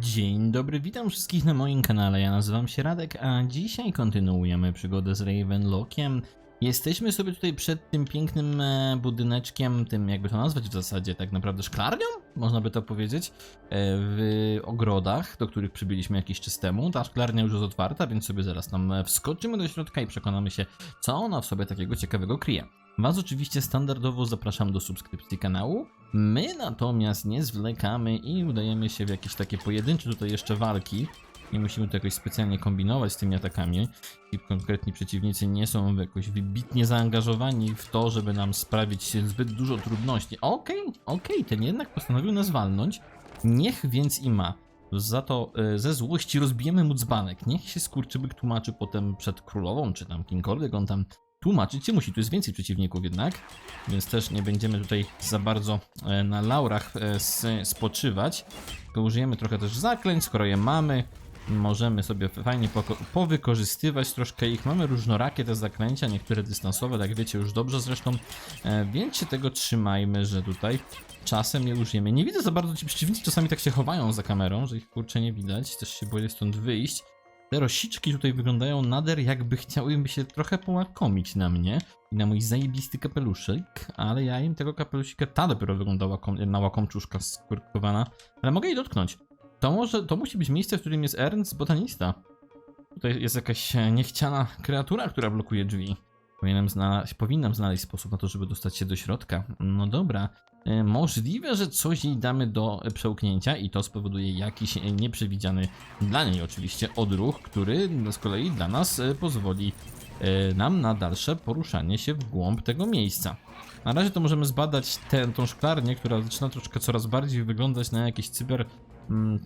Dzień dobry, witam wszystkich na moim kanale. Ja nazywam się Radek, a dzisiaj kontynuujemy przygodę z Ravenlockiem. Jesteśmy sobie tutaj przed tym pięknym e, budyneczkiem, tym jakby to nazwać w zasadzie, tak naprawdę szklarnią, można by to powiedzieć, e, w ogrodach, do których przybyliśmy jakiś czas temu. Ta szklarnia już jest otwarta, więc sobie zaraz tam e, wskoczymy do środka i przekonamy się, co ona w sobie takiego ciekawego kryje. Was oczywiście standardowo zapraszam do subskrypcji kanału. My natomiast nie zwlekamy i udajemy się w jakieś takie pojedyncze tutaj jeszcze walki. Nie musimy tu jakoś specjalnie kombinować z tymi atakami. I konkretni przeciwnicy nie są jakoś wybitnie zaangażowani w to, żeby nam sprawić zbyt dużo trudności. Okej, okej, ten jednak postanowił nas walnąć. Niech więc i ma. Za to e, ze złości rozbijemy mu dzbanek. Niech się skurczybyk tłumaczy potem przed królową, czy tam kimkolwiek on tam tłumaczyć się musi. Tu jest więcej przeciwników jednak, więc też nie będziemy tutaj za bardzo e, na laurach e, spoczywać. Tylko użyjemy trochę też zaklęć, skoro je mamy. Możemy sobie fajnie powykorzystywać troszkę ich. Mamy różnorakie te zaklęcia, niektóre dystansowe, tak wiecie już dobrze zresztą. E, więc się tego trzymajmy, że tutaj czasem je użyjemy. Nie widzę za bardzo, ci przeciwnicy czasami tak się chowają za kamerą, że ich kurczę nie widać. Też się boję stąd wyjść. Te rosiczki tutaj wyglądają nader jakby chciały mi się trochę połakomić na mnie i na mój zajebisty kapeluszyk, ale ja im tego kapelusika, ta dopiero wyglądała na łakomczuszka skurkowana, ale mogę jej dotknąć. To może, to musi być miejsce, w którym jest Ernst botanista. Tutaj jest jakaś e, niechciana kreatura, która blokuje drzwi. Powinienem znaleźć, powinnam znaleźć sposób na to, żeby dostać się do środka. No dobra. E, Możliwe, że coś jej damy do przełknięcia i to spowoduje jakiś nieprzewidziany dla niej oczywiście odruch, który z kolei dla nas e, pozwoli e, nam na dalsze poruszanie się w głąb tego miejsca. Na razie to możemy zbadać tę tą szklarnię, która zaczyna troszkę coraz bardziej wyglądać na jakieś cyber mm,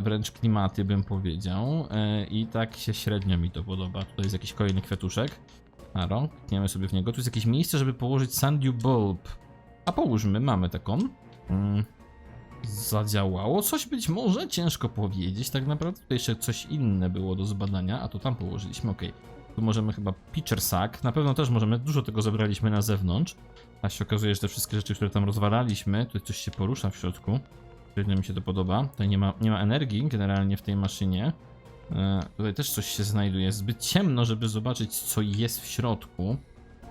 wręcz klimaty bym powiedział i tak się średnio mi to podoba. Tutaj jest jakiś kolejny kwiatuszek. Aro, klikniemy sobie w niego. Tu jest jakieś miejsce, żeby położyć Sandew Bulb. A połóżmy, mamy taką. Mm, zadziałało coś być może, ciężko powiedzieć. Tak naprawdę tutaj jeszcze coś inne było do zbadania, a to tam położyliśmy, ok. Tu możemy chyba pitcher sack, na pewno też możemy, dużo tego zebraliśmy na zewnątrz. A się okazuje, że te wszystkie rzeczy, które tam rozwalaliśmy, tutaj coś się porusza w środku. Średnio mi się to podoba. Tutaj nie ma, nie ma energii generalnie w tej maszynie. E, tutaj też coś się znajduje. Zbyt ciemno, żeby zobaczyć, co jest w środku.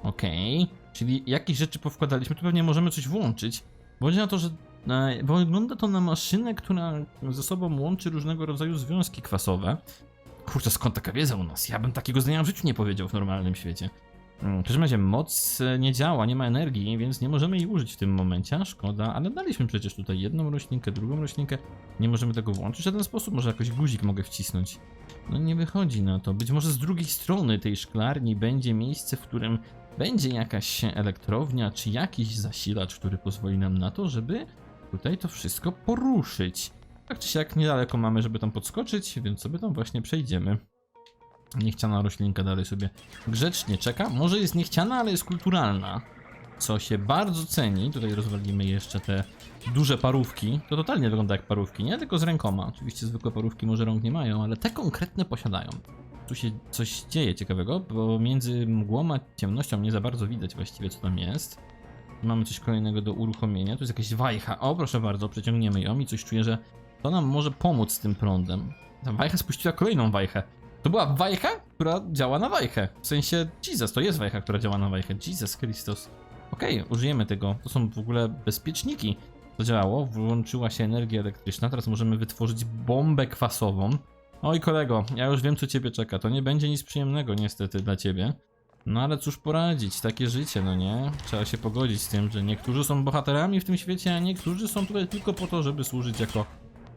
Okej. Czyli jakieś rzeczy powkładaliśmy, tu pewnie możemy coś włączyć. Bądź na to, że e, bo wygląda to na maszynę, która ze sobą łączy różnego rodzaju związki kwasowe. Kurczę, skąd taka wiedza u nas? Ja bym takiego zdania w życiu nie powiedział w normalnym świecie. W każdym razie moc e, nie działa, nie ma energii, więc nie możemy jej użyć w tym momencie, szkoda, ale daliśmy przecież tutaj jedną roślinkę, drugą roślinkę. Nie możemy tego włączyć w żaden sposób, może jakoś guzik mogę wcisnąć. No nie wychodzi na to. Być może z drugiej strony tej szklarni będzie miejsce, w którym będzie jakaś elektrownia, czy jakiś zasilacz, który pozwoli nam na to, żeby tutaj to wszystko poruszyć. Tak czy siak niedaleko mamy, żeby tam podskoczyć, więc sobie tam właśnie przejdziemy. Niechciana roślinka dalej sobie grzecznie czeka. Może jest niechciana, ale jest kulturalna. Co się bardzo ceni. Tutaj rozwalimy jeszcze te duże parówki. To totalnie wygląda jak parówki, nie tylko z rękoma. Oczywiście zwykłe parówki może rąk nie mają, ale te konkretne posiadają. Tu się coś dzieje ciekawego, bo między mgłą a ciemnością nie za bardzo widać właściwie co tam jest. Mamy coś kolejnego do uruchomienia. Tu jest jakaś wajcha. O, proszę bardzo, przeciągniemy ją i coś czuję, że to nam może pomóc z tym prądem. Ta wajcha spuściła kolejną wajchę. To była wajcha, która działa na wajchę. W sensie, Jesus, to jest wajcha, która działa na wajchę. Jesus Christus. Okej, użyjemy tego. To są w ogóle bezpieczniki. To działało, włączyła się energia elektryczna. Teraz możemy wytworzyć bombę kwasową. Oj, kolego, ja już wiem, co ciebie czeka. To nie będzie nic przyjemnego, niestety, dla ciebie. No ale cóż poradzić, takie życie, no nie? Trzeba się pogodzić z tym, że niektórzy są bohaterami w tym świecie, a niektórzy są tutaj tylko po to, żeby służyć jako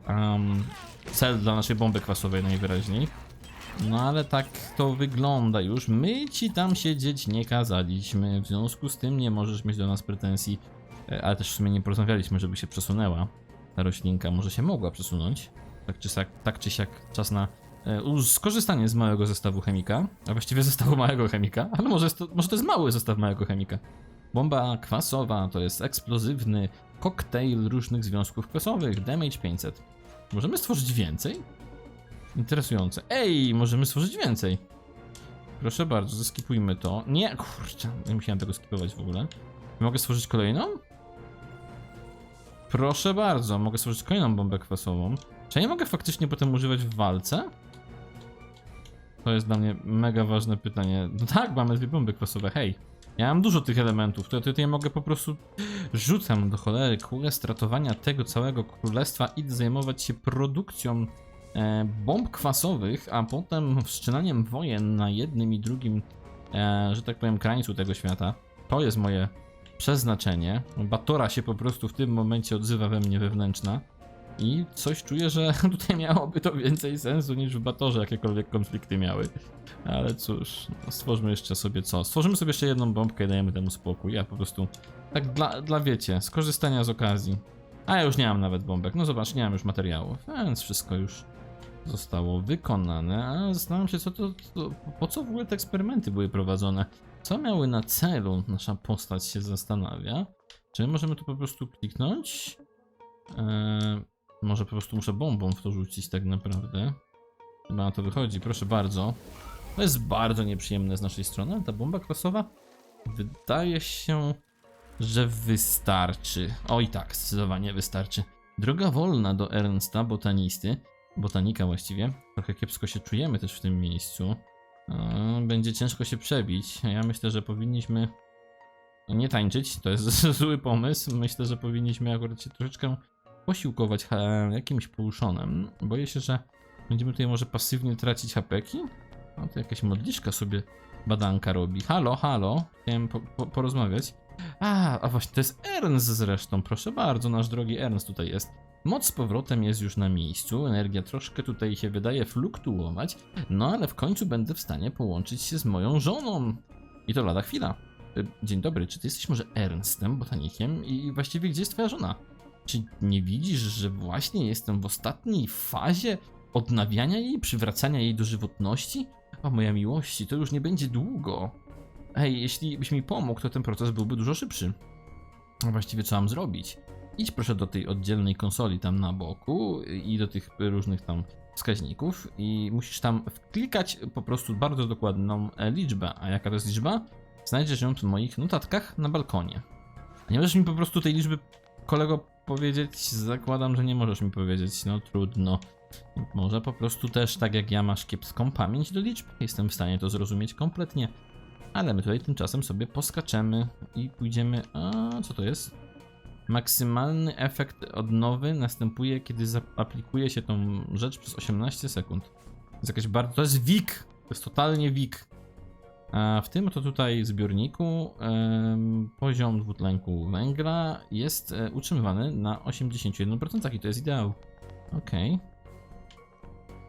um, cel dla naszej bomby kwasowej najwyraźniej. No ale tak to wygląda już. My ci tam siedzieć nie kazaliśmy, w związku z tym nie możesz mieć do nas pretensji. E, Ale też w sumie nie porozmawialiśmy, żeby się przesunęła. Ta roślinka może się mogła przesunąć. Tak czy siak, tak czy siak czas na e, skorzystanie z małego zestawu chemika, a właściwie zestawu małego chemika, ale może, to, może to jest mały zestaw małego chemika. Bomba kwasowa to jest eksplozywny koktajl różnych związków kwasowych, damage 500. Możemy stworzyć więcej? Interesujące. Ej, możemy stworzyć więcej. Proszę bardzo, zeskipujmy to. Nie, kurczę, nie musiałem tego skipować w ogóle. Mogę stworzyć kolejną? Proszę bardzo, mogę stworzyć kolejną bombę kwasową. Czy ja nie mogę faktycznie potem używać w walce? To jest dla mnie mega ważne pytanie. No tak, mamy dwie bomby kwasowe, hej. Ja mam dużo tych elementów, to ja tutaj mogę po prostu rzucam do cholery kulę stratowania tego całego królestwa i zajmować się produkcją bomb kwasowych, a potem wszczynaniem wojen na jednym i drugim, e, że tak powiem, krańcu tego świata. To jest moje przeznaczenie. Batora się po prostu w tym momencie odzywa we mnie wewnętrzna. I coś czuję, że tutaj miałoby to więcej sensu niż w Batorze jakiekolwiek konflikty miały. Ale cóż, no stwórzmy jeszcze sobie co? Stworzymy sobie jeszcze jedną bombkę i dajemy temu spokój. Ja po prostu, tak dla, dla wiecie, skorzystania z okazji. A ja już nie mam nawet bombek. No zobacz, nie mam już materiałów, więc wszystko już zostało wykonane. A zastanawiam się, co to, to, po co w ogóle te eksperymenty były prowadzone. Co miały na celu, nasza postać się zastanawia. Czy możemy tu po prostu kliknąć? Eee, może po prostu muszę bombą w to rzucić tak naprawdę. Chyba na to wychodzi, proszę bardzo. To jest bardzo nieprzyjemne z naszej strony, ta bomba kwasowa wydaje się, że wystarczy. O i tak, zdecydowanie wystarczy. Droga wolna do Ernsta, botanisty, botanika właściwie. Trochę kiepsko się czujemy też w tym miejscu. Będzie ciężko się przebić. Ja myślę, że powinniśmy nie tańczyć, to jest zły pomysł. Myślę, że powinniśmy akurat się troszeczkę posiłkować jakimś pulszonem. Boję się, że będziemy tutaj może pasywnie tracić hapeki. No to jakaś modliszka sobie badanka robi. Halo, halo, chciałem po, po, porozmawiać. A, a właśnie, to jest Ernst zresztą, proszę bardzo, nasz drogi Ernst tutaj jest. Moc z powrotem jest już na miejscu, energia troszkę tutaj się wydaje fluktuować, no ale w końcu będę w stanie połączyć się z moją żoną. I to lada chwila. Y, Dzień dobry, czy ty jesteś może Ernstem, botanikiem? I właściwie gdzie jest twoja żona? Czy nie widzisz, że właśnie jestem w ostatniej fazie odnawiania jej, przywracania jej do żywotności? O moja miłości, to już nie będzie długo. Hej, jeśli byś mi pomógł, to ten proces byłby dużo szybszy. Właściwie co mam zrobić? Idź proszę do tej oddzielnej konsoli tam na boku i do tych różnych tam wskaźników i musisz tam wklikać po prostu bardzo dokładną e, liczbę. A jaka to jest liczba? Znajdziesz ją w moich notatkach na balkonie. Nie możesz mi po prostu tej liczby, kolego, powiedzieć? Zakładam, że nie możesz mi powiedzieć. No trudno. Może po prostu też, tak jak ja, masz kiepską pamięć do liczb. Jestem w stanie to zrozumieć kompletnie. Ale my tutaj tymczasem sobie poskaczemy i pójdziemy. A co to jest? Maksymalny efekt odnowy następuje, kiedy zaaplikuje się tą rzecz przez 18 sekund. To jest jakaś bardzo. To jest WIG! To jest totalnie WIG. A w tym oto tutaj zbiorniku em, poziom dwutlenku węgla jest e, utrzymywany na 81% i to jest ideał. Okej.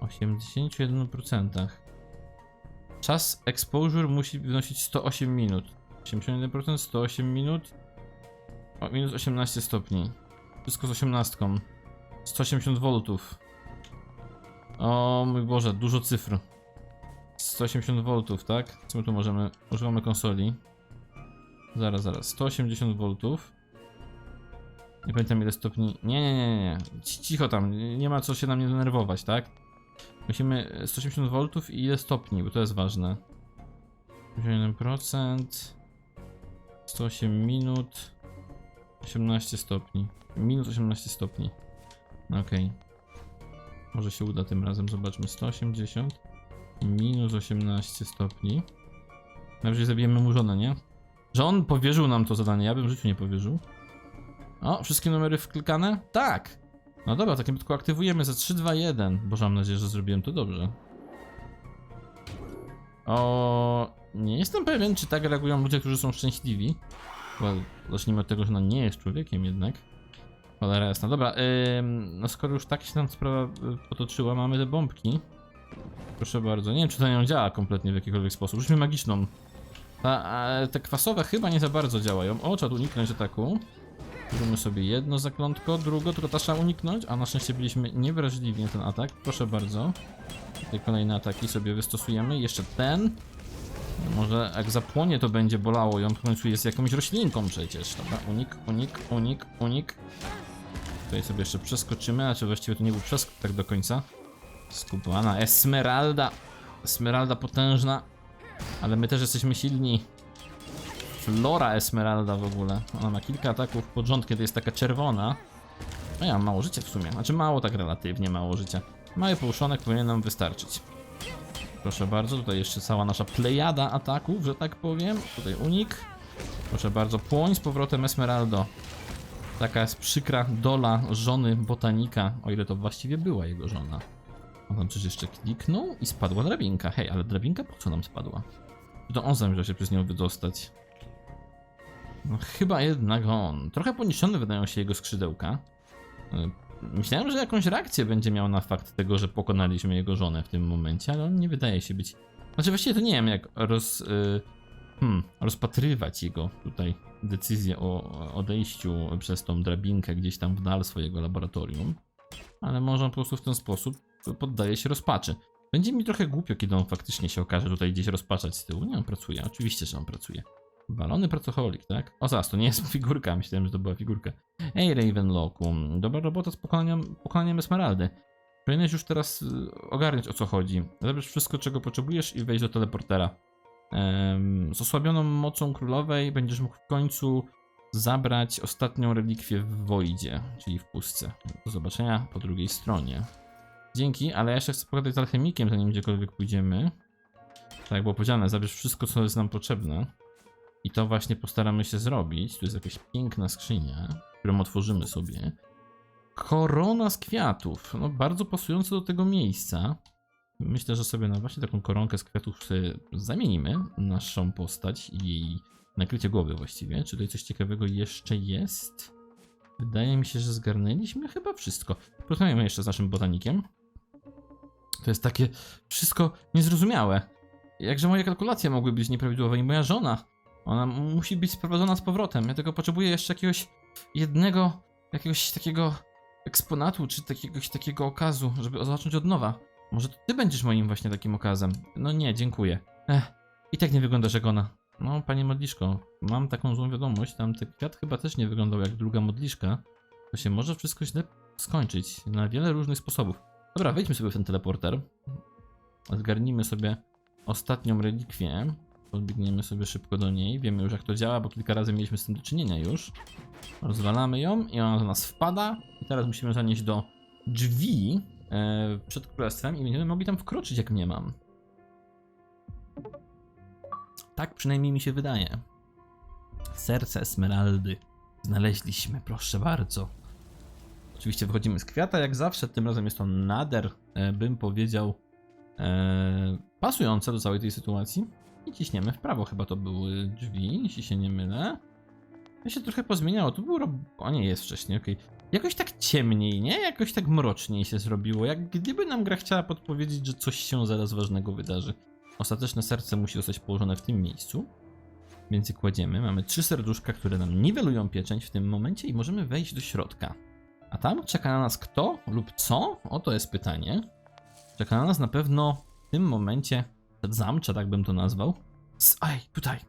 81%. Czas exposure musi wynosić 108 minut. 81%, 108 minut. O, minus 18 stopni. Wszystko z 18. 180 V. O mój Boże, dużo cyfr. 180 V, tak? Co my tu możemy? Używamy konsoli. Zaraz, zaraz. 180 V. Nie pamiętam ile stopni. Nie, nie, nie, nie. Ci- Cicho tam, nie ma co się na mnie denerwować, tak? Musimy 180 V i ile stopni, bo to jest ważne. 1%. 108 minut. 18 stopni. Minus 18 stopni. Okej. Może się uda tym razem, zobaczmy. 180. Minus 18 stopni. Najwyżej zabijemy mu żonę, nie? Że on powierzył nam to zadanie, ja bym w życiu nie powierzył. O, wszystkie numery wklikane? Tak! No dobra, takim wypadku aktywujemy za 3, 2, 1. Boże, mam nadzieję, że zrobiłem to dobrze. O, nie jestem pewien, czy tak reagują ludzie, którzy są szczęśliwi. Well, zacznijmy od tego, że ona nie jest człowiekiem jednak. Cholera jasna. Dobra, no skoro już tak się tam sprawa y, potoczyła, mamy te bombki. Proszę bardzo. Nie wiem, czy to nie działa kompletnie w jakikolwiek sposób. Rzućmy magiczną. Ta, a, te kwasowe chyba nie za bardzo działają. O, trzeba tu uniknąć ataku. Zróbmy sobie jedno zaklątko, drugo, tylko ta trzeba uniknąć, a na szczęście byliśmy niewrażliwi na ten atak. Proszę bardzo. Tutaj kolejne ataki sobie wystosujemy. Jeszcze ten. Może jak zapłonie to będzie bolało ją, w końcu jest jakąś roślinką przecież. Dobra, unik, unik, unik, unik. Tutaj sobie jeszcze przeskoczymy, a czy właściwie to nie był przeskok tak do końca. Skupowana Esmeralda. Esmeralda potężna. Ale my też jesteśmy silni. Flora Esmeralda w ogóle. Ona ma kilka ataków pod rząd, kiedy jest taka czerwona. No ja mało życia w sumie. Znaczy mało tak relatywnie mało życia. Mały połuszonek powinien nam wystarczyć. Proszę bardzo, tutaj jeszcze cała nasza plejada ataków, że tak powiem. Tutaj unik. Proszę bardzo, płoń z powrotem Esmeraldo. Taka jest przykra dola żony botanika, o ile to właściwie była jego żona. On tam coś jeszcze kliknął i spadła drabinka. Hej, ale drabinka po co nam spadła? Czy to on zamierza się przez nią wydostać? No chyba jednak on. Trochę poniszczone wydają się jego skrzydełka. Myślałem, że jakąś reakcję będzie miał na fakt tego, że pokonaliśmy jego żonę w tym momencie, ale on nie wydaje się być... Znaczy właściwie to nie wiem jak roz... y, Hmm, rozpatrywać jego tutaj decyzję o odejściu przez tą drabinkę gdzieś tam w dal swojego laboratorium. Ale może on po prostu w ten sposób poddaje się rozpaczy. Będzie mi trochę głupio, kiedy on faktycznie się okaże tutaj gdzieś rozpaczać z tyłu. Nie, on pracuje. Oczywiście, że on pracuje. Balony pracoholik, tak? O zaraz, to nie jest figurka, myślałem, że to była figurka. Ej, Ravenlocku, dobra robota z pokonaniem, pokonaniem Esmeraldy. Powinieneś już teraz y, ogarniać o co chodzi. Zabierz wszystko, czego potrzebujesz i wejść do teleportera. Z osłabioną mocą królowej będziesz mógł w końcu zabrać ostatnią relikwię w Wojdzie, czyli w pustce. Do zobaczenia po drugiej stronie. Dzięki, ale ja jeszcze chcę pogadać z alchemikiem, zanim gdziekolwiek pójdziemy. Tak było powiedziane, zabierz wszystko, co jest nam potrzebne. I to właśnie postaramy się zrobić. Tu jest jakaś piękna skrzynia, którą otworzymy sobie. Korona z kwiatów. No, bardzo pasujące do tego miejsca. Myślę, że sobie na właśnie taką koronkę z kwiatów sobie zamienimy naszą postać i jej nakrycie głowy właściwie. Czy tutaj coś ciekawego jeszcze jest? Wydaje mi się, że zgarnęliśmy chyba wszystko. Porozmawiamy jeszcze z naszym botanikiem. To jest takie wszystko niezrozumiałe. Jakże moje kalkulacje mogły być nieprawidłowe i moja żona. Ona musi być sprowadzona z powrotem. Ja tylko potrzebuję jeszcze jakiegoś jednego, jakiegoś takiego eksponatu, czy jakiegoś takiego okazu, żeby zacząć od nowa. Może ty będziesz moim właśnie takim okazem. No nie, dziękuję. Ech, i tak nie wyglądasz jak ona. No, panie modliszko, mam taką złą wiadomość. Tam ten kwiat chyba też nie wyglądał jak druga modliszka. To się może wszystko źle skończyć na wiele różnych sposobów. Dobra, wejdźmy sobie w ten teleporter. Zgarnijmy sobie ostatnią relikwię. Podbiegniemy sobie szybko do niej. Wiemy już jak to działa, bo kilka razy mieliśmy z tym do czynienia już. Rozwalamy ją i ona do nas wpada. I teraz musimy zanieść do drzwi e, przed królestwem i będziemy mogli tam wkroczyć jak mnie mam. Tak przynajmniej mi się wydaje. Serce Esmeraldy. Znaleźliśmy, proszę bardzo. Oczywiście wychodzimy z kwiata, jak zawsze. Tym razem jest to nader, e, bym powiedział, e, pasujące do całej tej sytuacji. I ciśniemy w prawo, chyba to były drzwi, jeśli się nie mylę. To się trochę pozmieniało, tu był rob... O nie, jest wcześniej, okej. Jakoś tak ciemniej, nie? Jakoś tak mroczniej się zrobiło, jak gdyby nam gra chciała podpowiedzieć, że coś się zaraz ważnego wydarzy. Ostateczne serce musi zostać położone w tym miejscu. Więc je kładziemy. Mamy trzy serduszka, które nam niwelują pieczęć w tym momencie i możemy wejść do środka. A tam czeka na nas kto lub co? Oto jest pytanie. Czeka na nas na pewno w tym momencie zamcza, tak bym to nazwał. Aj, tutaj.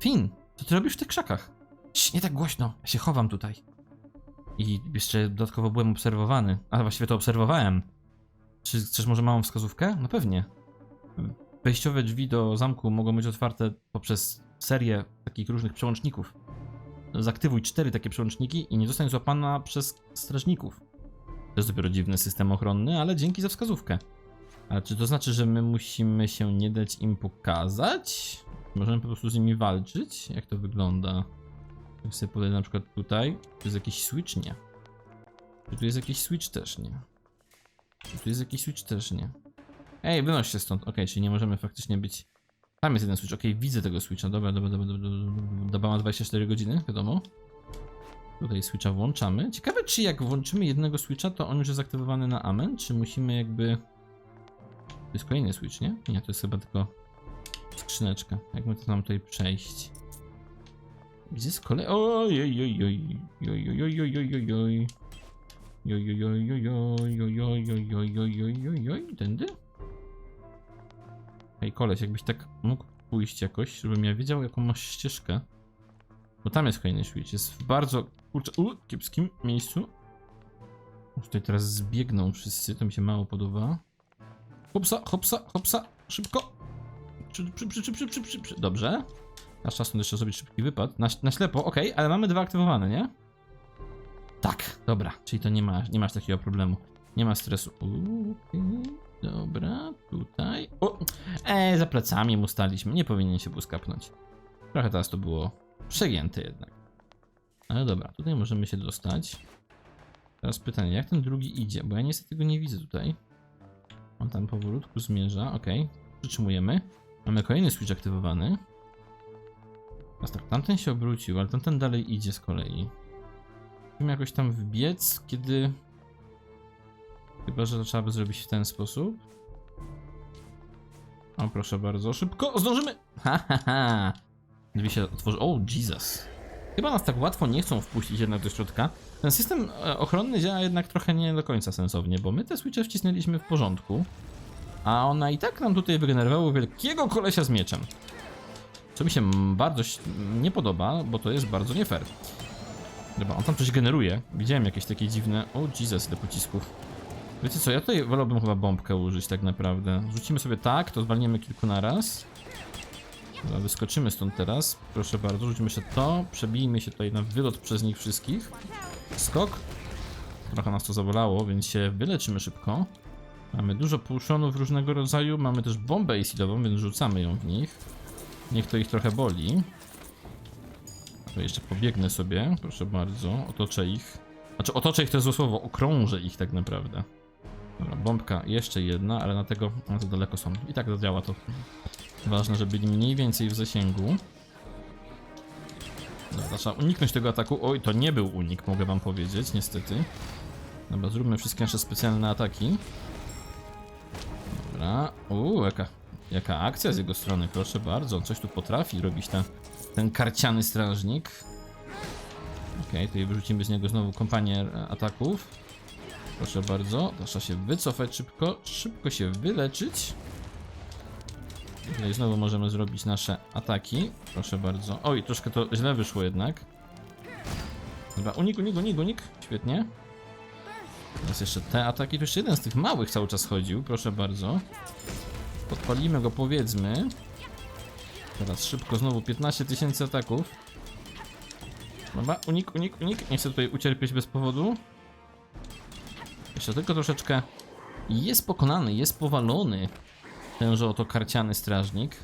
Finn, co ty robisz w tych krzakach? Cii, nie tak głośno, ja się chowam tutaj. I jeszcze dodatkowo byłem obserwowany, a właściwie to obserwowałem. Czy chcesz może małą wskazówkę? No pewnie. Wejściowe drzwi do zamku mogą być otwarte poprzez serię takich różnych przełączników. Zaktywuj cztery takie przełączniki i nie zostań złapana przez strażników. To jest dopiero dziwny system ochronny, ale dzięki za wskazówkę. Ale czy to znaczy, że my musimy się nie dać im pokazać? Możemy po prostu z nimi walczyć? Jak to wygląda? Jak sobie podejdę na przykład tutaj. Tu jest jakiś switch? Nie. Czy tu jest jakiś switch? Też nie. Czy tu jest jakiś switch? Też nie. Ej, wynoś się stąd. Okej, czyli nie możemy faktycznie być... Tam jest jeden switch. Okej, widzę tego switcha. Dobra, dobra, dobra, dobra. Doba ma 24 godziny, wiadomo. Tutaj switcha włączamy. Ciekawe, czy jak włączymy jednego switcha, to on już jest aktywowany na amen, czy musimy jakby... To jest kolejny switch, nie? Nie, to jest chyba tylko skrzyneczka. Jak my to nam tutaj przejść? Gdzie jest kolej? Oj, oj, oj, oj, oj, oj, oj, oj, oj, oj. Joj, joj, joj, joj, joj, joj, joj, joj, joj, joj, joj, joj, tędy? Hej, koleś, jakbyś tak mógł pójść jakoś, żebym ja wiedział, jaką masz ścieżkę. Bo tam jest kolejny switch, jest w bardzo, kurczę, u, kiepskim miejscu. Tutaj teraz zbiegną wszyscy, to mi się mało podoba. Hopsa, hopsa, hopsa, szybko. Przy, przy, przy, przy, przy, przy, przy. Dobrze. Nasz czas jeszcze zrobić szybki wypad. Na, na ślepo, okej, ale mamy dwa aktywowane, nie? Tak, dobra, czyli to nie, ma, nie masz takiego problemu. Nie ma stresu. Okej, dobra, tutaj. O, e, za plecami mu staliśmy. Nie powinien się błyskapnąć. Trochę teraz to było przegięte jednak. Ale dobra, tutaj możemy się dostać. Teraz pytanie, jak ten drugi idzie? Bo ja niestety go nie widzę tutaj. On tam powolutku zmierza, ok. Przytrzymujemy. Mamy kolejny switch aktywowany. Teraz tak, tamten się obrócił, ale tamten dalej idzie z kolei. Musimy jakoś tam wbiec, kiedy... Chyba, że to trzeba by zrobić w ten sposób. O, proszę bardzo, szybko, zdążymy! Ha, ha, ha! Się otworzy... O, Jesus! Chyba nas tak łatwo nie chcą wpuścić jednak do środka. Ten system e, ochronny działa jednak trochę nie do końca sensownie, bo my te switche wcisnęliśmy w porządku, a ona i tak nam tutaj wygenerowało wielkiego kolesia z mieczem. Co mi się bardzo nie podoba, bo to jest bardzo nie fair. Dobra, on tam coś generuje. Widziałem jakieś takie dziwne... O, Jesus, ile pocisków. Wiecie co, ja tutaj wolałbym chyba bombkę użyć tak naprawdę. Rzucimy sobie tak, to zwalniemy kilku naraz. Dobra, wyskoczymy stąd teraz. Proszę bardzo, rzucimy jeszcze to. Przebijmy się tutaj na wylot przez nich wszystkich. Skok. Trochę nas to zabolało, więc się wyleczymy szybko. Mamy dużo pulszonów różnego rodzaju. Mamy też bombę acidową, więc rzucamy ją w nich. Niech to ich trochę boli. To jeszcze pobiegnę sobie, proszę bardzo. Otoczę ich. Znaczy, otoczę ich to jest złe słowo, okrążę ich tak naprawdę. Dobra, bombka jeszcze jedna, ale na tego, na to daleko są. I tak zadziała to. Ważne, żeby byli mniej więcej w zasięgu. Dobra, trzeba uniknąć tego ataku. Oj, to nie był unik, mogę wam powiedzieć, niestety. Dobra, zróbmy wszystkie nasze specjalne ataki. Dobra. Uuu, jaka, jaka akcja z jego strony, proszę bardzo. On coś tu potrafi robić, ten, ten karciany strażnik. Okej, tutaj wyrzucimy z niego znowu kompanię e, ataków. Proszę bardzo, trzeba się wycofać szybko, szybko się wyleczyć. Tutaj znowu możemy zrobić nasze ataki. Proszę bardzo. Oj, troszkę to źle wyszło jednak. Dobra, unik, unik, unik, unik. Świetnie. Teraz jeszcze te ataki. Tu jeszcze jeden z tych małych cały czas chodził. Proszę bardzo. Podpalimy go, powiedzmy. Teraz szybko, znowu 15 tysięcy ataków. Dobra, unik, unik, unik. Nie chcę tutaj ucierpieć bez powodu. Jeszcze tylko troszeczkę. Jest pokonany, jest powalony tenże oto karciany strażnik.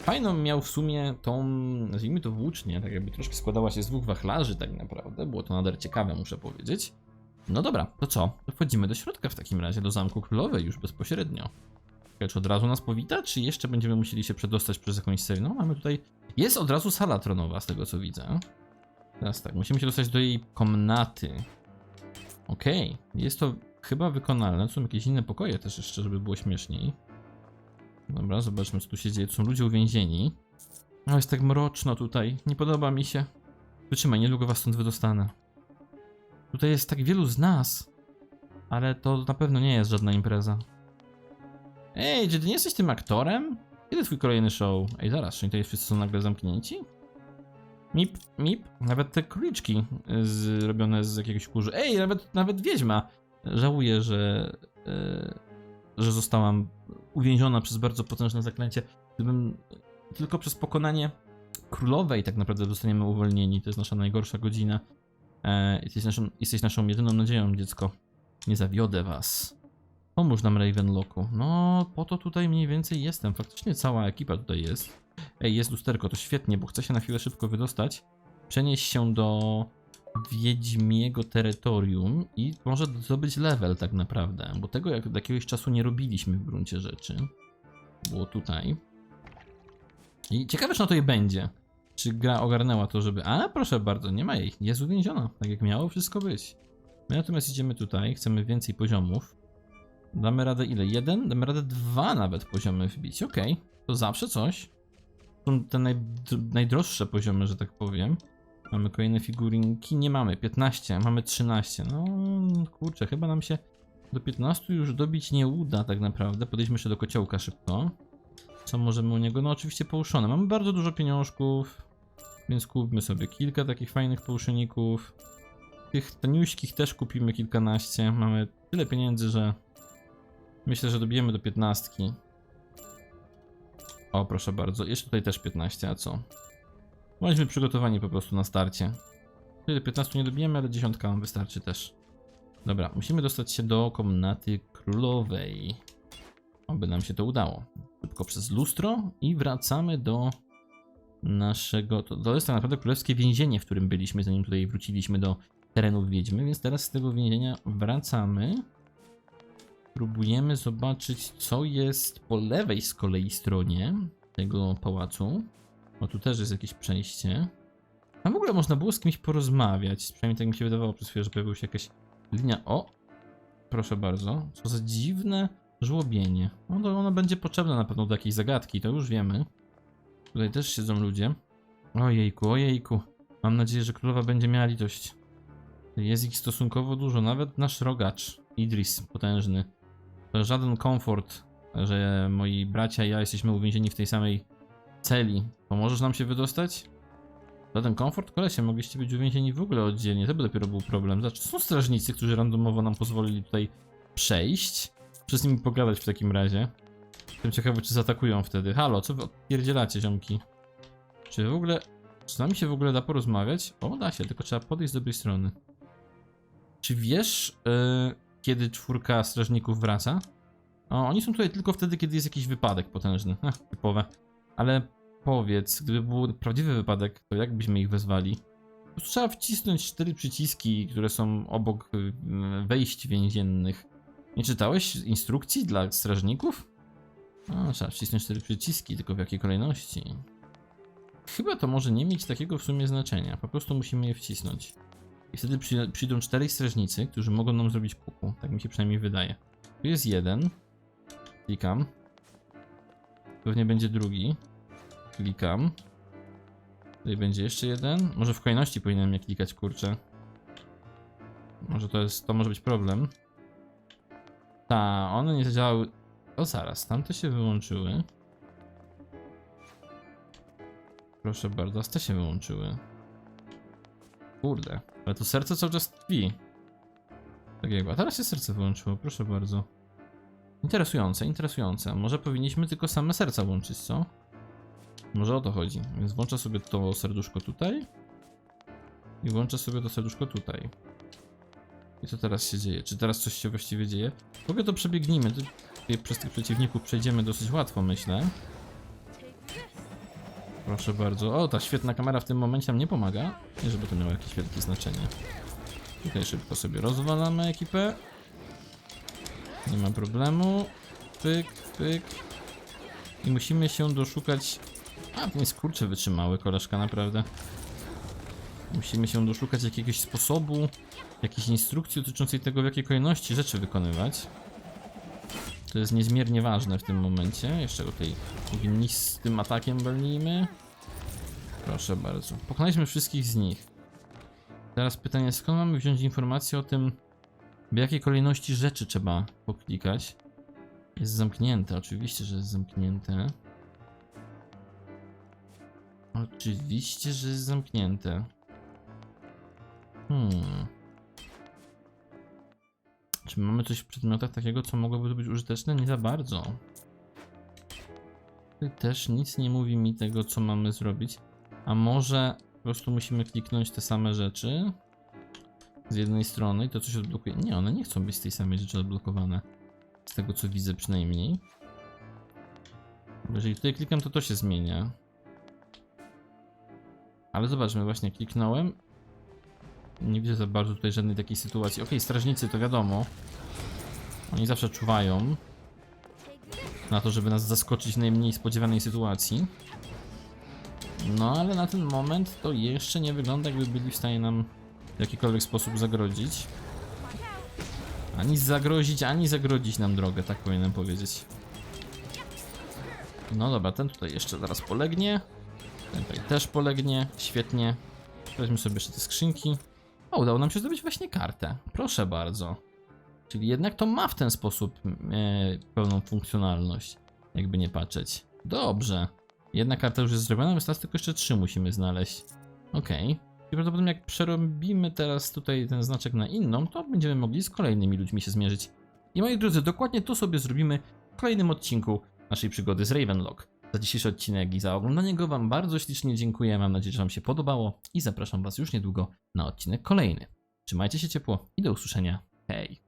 Fajną miał w sumie tą, nazwijmy to włócznię, tak jakby troszkę składała się z dwóch wachlarzy tak naprawdę. Było to nader ciekawe, muszę powiedzieć. No dobra, to co? To wchodzimy do środka w takim razie, do Zamku Królowej już bezpośrednio. Czy od razu nas powita, czy jeszcze będziemy musieli się przedostać przez jakąś serię? No mamy tutaj... Jest od razu sala tronowa, z tego co widzę. Teraz tak, musimy się dostać do jej komnaty. Okej, jest to chyba wykonalne. Są jakieś inne pokoje też jeszcze, żeby było śmieszniej. Dobra, zobaczmy co tu się dzieje. Tu są ludzie uwięzieni. O, jest tak mroczno tutaj. Nie podoba mi się. Wytrzymaj, niedługo was stąd wydostanę. Tutaj jest tak wielu z nas. Ale to na pewno nie jest żadna impreza. Ej, czy ty nie jesteś tym aktorem? Kiedy twój kolejny show? Ej, zaraz, czy tutaj wszyscy są nagle zamknięci? Mip, mip. Nawet te króliczki zrobione z jakiegoś kurzu. Ej, nawet, nawet wiedźma. Żałuję, że, e, że zostałam uwięziona przez bardzo potężne zaklęcie. Gdybym tylko przez pokonanie królowej tak naprawdę zostaniemy uwolnieni. To jest nasza najgorsza godzina. E, jesteś, naszą, jesteś naszą jedyną nadzieją, dziecko. Nie zawiodę was. Pomóż nam Ravenlocku. No, po to tutaj mniej więcej jestem. Faktycznie cała ekipa tutaj jest. Ej, jest lusterko, to świetnie, bo chcę się na chwilę szybko wydostać. Przenieść się do Wiedźmiego terytorium i może zdobyć level tak naprawdę, bo tego jak od jakiegoś czasu nie robiliśmy w gruncie rzeczy. Było tutaj. I ciekawe, czy na to jej będzie. Czy gra ogarnęła to, żeby... A, proszę bardzo, nie ma jej. Jest uwięziona, tak jak miało wszystko być. My natomiast idziemy tutaj, chcemy więcej poziomów. Damy radę ile? Jeden? Damy radę dwa nawet poziomy wbić. Okej, to zawsze coś. Są te naj, najdroższe poziomy, że tak powiem. Mamy kolejne figurinki. Nie mamy. 15, mamy 13. No kurczę, chyba nam się do 15 już dobić nie uda tak naprawdę. Podejdźmy jeszcze do kociołka szybko. Co możemy u niego? No oczywiście połuszone. Mamy bardzo dużo pieniążków. Więc kupmy sobie kilka takich fajnych połuszeników. Tych taniuśkich też kupimy kilkanaście. Mamy tyle pieniędzy, że myślę, że dobijemy do 15. O, proszę bardzo. Jeszcze tutaj też 15, a co? Bądźmy przygotowani po prostu na starcie. Tyle 15 nie dobijemy, ale dziesiątka nam wystarczy też. Dobra, musimy dostać się do komnaty królowej. Oby nam się to udało. Szybko przez lustro i wracamy do naszego... To, to jest tak naprawdę królewskie więzienie, w którym byliśmy, zanim tutaj wróciliśmy do terenów wiedźmy, więc teraz z tego więzienia wracamy. Próbujemy zobaczyć, co jest po lewej z kolei stronie tego pałacu. O, tu też jest jakieś przejście. Tam w ogóle można było z kimś porozmawiać. Przynajmniej tak mi się wydawało przez chwilę, że pojawiła się jakaś linia. O! Proszę bardzo. Co za dziwne żłobienie. No to ono będzie potrzebne na pewno do jakiejś zagadki, to już wiemy. Tutaj też siedzą ludzie. Ojejku, ojejku. Mam nadzieję, że królowa będzie miała litość. Jest ich stosunkowo dużo, nawet nasz rogacz, Idris, potężny. To żaden komfort, że moi bracia i ja jesteśmy uwięzieni w tej samej celi. Pomożesz nam się wydostać? Żaden komfort? Kolesie, mogliście być uwięzieni w ogóle oddzielnie, to by dopiero był problem. Znaczy, są strażnicy, którzy randomowo nam pozwolili tutaj przejść. Muszę z nimi pogadać w takim razie. Jestem ciekawy, czy zaatakują wtedy. Halo, co wy odpierdzielacie, ziomki? Czy w ogóle... Czy z nami się w ogóle da porozmawiać? O, da się, tylko trzeba podejść z dobrej strony. Czy wiesz, yy, kiedy czwórka strażników wraca? O, oni są tutaj tylko wtedy, kiedy jest jakiś wypadek potężny. Ach, typowe. Ale powiedz, gdyby był prawdziwy wypadek, to jak byśmy ich wezwali? Trzeba wcisnąć cztery przyciski, które są obok y, wejść więziennych. Nie czytałeś instrukcji dla strażników? No, trzeba wcisnąć cztery przyciski, tylko w jakiej kolejności? Chyba to może nie mieć takiego w sumie znaczenia. Po prostu musimy je wcisnąć. I wtedy przy, przyjdą czterej strażnicy, którzy mogą nam zrobić kuku. Tak mi się przynajmniej wydaje. Tu jest jeden. Klikam. Pewnie będzie drugi. Klikam. Tutaj będzie jeszcze jeden. Może w kolejności powinienem je klikać, kurczę. Może to jest, to może być problem. Ta, one nie zadziałały. O zaraz, tamte się wyłączyły. Proszę bardzo, te się wyłączyły. Kurde, ale to serce cały czas tkwi. Tak jakby, a teraz się serce wyłączyło, proszę bardzo. Interesujące, interesujące. Może powinniśmy tylko same serca łączyć, co? Może o to chodzi. Więc włączę sobie to serduszko tutaj. I włączę sobie to serduszko tutaj. I co teraz się dzieje? Czy teraz coś się właściwie dzieje? W ogóle to przebiegnijmy. Przez tych przeciwników przejdziemy dosyć łatwo, myślę. Proszę bardzo. O, ta świetna kamera w tym momencie nam nie pomaga. Nie, żeby to miało jakieś wielkie znaczenie. Tutaj szybko sobie rozwalamy ekipę. Nie ma problemu. Pyk, pyk. I musimy się doszukać... A, jest kurczę wytrzymały koleżka, naprawdę. Musimy się doszukać jakiegoś sposobu, jakiejś instrukcji dotyczącej tego, w jakiej kolejności rzeczy wykonywać. To jest niezmiernie ważne w tym momencie. Jeszcze tutaj ognistym atakiem walnijmy. Proszę bardzo. Pokonaliśmy wszystkich z nich. Teraz pytanie, skąd mamy wziąć informację o tym, w jakiej kolejności rzeczy trzeba poklikać? Jest zamknięte, oczywiście, że jest zamknięte. Oczywiście, że jest zamknięte. Hmm. Czy mamy coś w przedmiotach takiego, co mogłoby być użyteczne? Nie za bardzo. Też nic nie mówi mi tego, co mamy zrobić. A może po prostu musimy kliknąć te same rzeczy z jednej strony i to coś odblokuje. Nie, one nie chcą być z tej samej rzeczy odblokowane. Z tego co widzę przynajmniej. Bo jeżeli tutaj klikam, to to się zmienia. Ale zobaczmy, właśnie kliknąłem. Nie widzę za bardzo tutaj żadnej takiej sytuacji. Okej, strażnicy to wiadomo. Oni zawsze czuwają na to, żeby nas zaskoczyć w najmniej spodziewanej sytuacji. No ale na ten moment to jeszcze nie wygląda jakby byli w stanie nam w jakikolwiek sposób zagrodzić. Ani zagrozić, ani zagrodzić nam drogę, tak powinienem powiedzieć. No dobra, ten tutaj jeszcze zaraz polegnie. Tutaj też polegnie, świetnie. Weźmy sobie jeszcze te skrzynki. O, udało nam się zdobyć właśnie kartę. Proszę bardzo. Czyli jednak to ma w ten sposób e, pełną funkcjonalność, jakby nie patrzeć. Dobrze. Jedna karta już jest zrobiona, więc teraz tylko jeszcze trzy musimy znaleźć. Okej. I prawdopodobnie jak przerobimy teraz tutaj ten znaczek na inną, to będziemy mogli z kolejnymi ludźmi się zmierzyć. I moi drodzy, dokładnie to sobie zrobimy w kolejnym odcinku naszej przygody z Ravenlock. Za dzisiejszy odcinek i za oglądanie go Wam bardzo ślicznie dziękuję. Mam nadzieję, że Wam się podobało i zapraszam Was już niedługo na odcinek kolejny. Trzymajcie się ciepło i do usłyszenia. Hej!